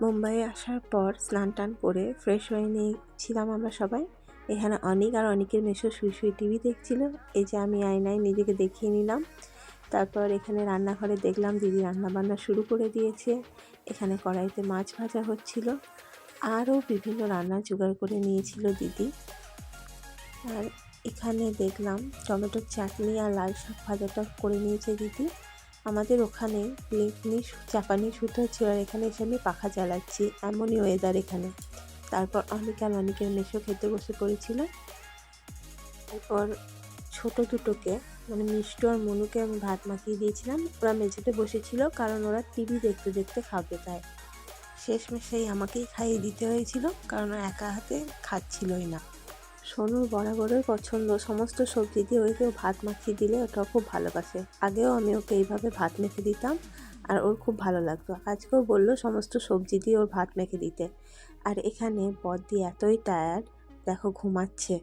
মুম্বাইয়ে আসার পর স্নান টান করে ফ্রেশ হয়ে নিয়েছিলাম আমরা সবাই। এখানে অনেক আর অনেকের মেশো শুয়ে শুয়ে টিভি দেখছিল। এই যে আমি আয়নায় নিজেকে দেখিয়ে নিলাম। তারপর এখানে রান্নাঘরে দেখলাম দিদি রান্নাবান্না শুরু করে দিয়েছে। এখানে কড়াইতে মাছ ভাজা হচ্ছিল। আরও বিভিন্ন রান্না জোগাড় করে নিয়েছিল দিদি। আর এখানে দেখলাম টমেটোর চাটনি আর লাল শাক ভাজাটা করে নিয়েছে দিদি। আমাদের ওখানে পিকনি চাপানি সুতো হচ্ছিল আর এখানে এসে আমি পাখা জ্বালাচ্ছি। এমনই ওয়েদার এখানে। তারপর অনেক আর অনেকের মেশো খেতে বসে পড়েছিল তারপর ছোট দুটোকে মানে মিষ্টু আর মনুকে আমি ভাত মাখিয়ে দিয়েছিলাম। ওরা মেঝেতে বসেছিল কারণ ওরা টিভি দেখতে দেখতে খাবে তাই। শেষ শেষমেশেই আমাকেই খাইয়ে দিতে হয়েছিল কারণ একা হাতে খাচ্ছিলই না। সোনুর বরাবরই পছন্দ। সমস্ত সবজি দিয়ে ওকেও ভাত মাখিয়ে দিলে ওটাও খুব ভালোবাসে। আগেও আমি ওকে এইভাবে ভাত মেখে দিতাম আর ওর খুব ভালো লাগতো। আজকেও বলল সমস্ত সবজি দিয়ে ওর ভাত মেখে দিতে। আর এখানে বদ্দি এতই টায়ার্ড দেখো ঘুমাচ্ছে।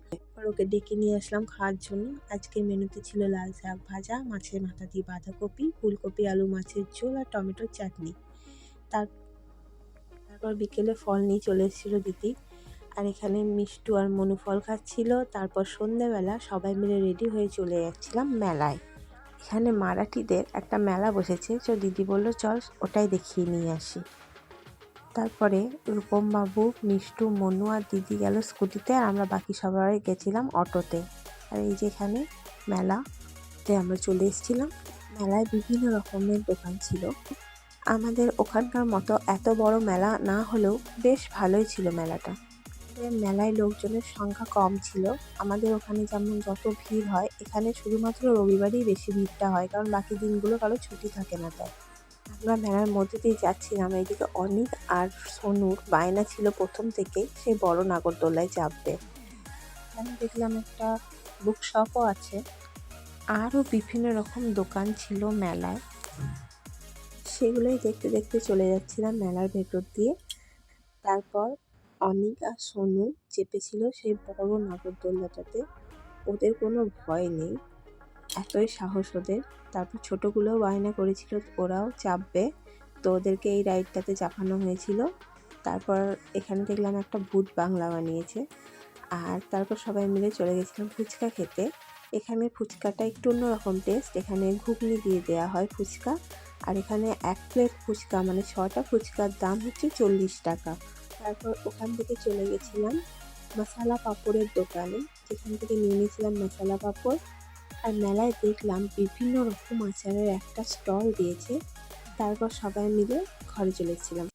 ওকে ডেকে নিয়ে আসলাম খাওয়ার জন্য। আজকের মেনুতে ছিল লাল শাক ভাজা, মাছের মাথা দিয়ে বাঁধাকপি, ফুলকপি, আলু, মাছের ঝোল আর টমেটোর চাটনি। তার, তারপর বিকেলে ফল নিয়ে চলে এসেছিল দিদি। আর এখানে মিষ্টু আর মনু ফল খাচ্ছিল। তারপর সন্ধেবেলা সবাই মিলে রেডি হয়ে চলে যাচ্ছিলাম মেলায়। এখানে মারাঠিদের একটা মেলা বসেছে। তো দিদি বলল, চল, ওটাই দেখিয়ে নিয়ে আসি। তারপরে রূপম বাবু মিষ্টু, মনু আর দিদি গেল স্কুটিতে আর আমরা বাকি সবাই গেছিলাম অটোতে। আর এই যে এখানে মেলাতে আমরা চলে এসেছিলাম। মেলায় বিভিন্ন রকমের দোকান ছিল। আমাদের ওখানকার মতো এত বড় মেলা না হলেও বেশ ভালোই ছিল মেলাটা। মেলায় লোকজনের সংখ্যা কম ছিল। আমাদের ওখানে যেমন যত ভিড় হয়, এখানে শুধুমাত্র রবিবারই বেশি ভিড়টা হয়, কারণ বাকি দিনগুলো কারও ছুটি থাকে না তাই। আমরা মেলার মধ্যে দিয়ে যাচ্ছিলাম, এইদিকে অনেক আর সোনুর বায়না ছিল প্রথম থেকেই, সে বড় নাগরদোলায় চাপবে এখানে দেখলাম একটা বুক শপও আছে। আরও বিভিন্ন রকম দোকান ছিল মেলায়। সেগুলোই দেখতে দেখতে চলে যাচ্ছিলাম মেলার ভেতর দিয়ে। তারপর অনিক আর সোনু চেপেছিল সেই বড় নাগরদোলনাটাতে ওদের কোনো ভয় নেই, এতই সাহস ওদের। তারপর ছোটোগুলোও বায়না করেছিল, ওরাও চাপবে। তো ওদেরকে এই রাইডটাতে চাপানো হয়েছিল। তারপর এখানে দেখলাম একটা ভূত বাংলা বানিয়েছে। আর তারপর সবাই মিলে চলে গেছিলাম ফুচকা খেতে। এখানে ফুচকাটা একটু অন্যরকম টেস্ট এখানে ঘুগনি দিয়ে দেওয়া হয় ফুচকা। আর এখানে এক প্লেট ফুচকা মানে ছটা ফুচকার দাম হচ্ছে চল্লিশ টাকা। তারপর ওখান থেকে চলে গেছিলাম মশালা পাঁপড়ের দোকানে। যেখান থেকে নিয়ে নিয়েছিলাম মশালা পাঁপড়। আর মেলায় দেখলাম বিভিন্ন রকম আচারের একটা স্টল দিয়েছে। তারপর সবাই মিলে ঘরে চলে এসেছিলাম।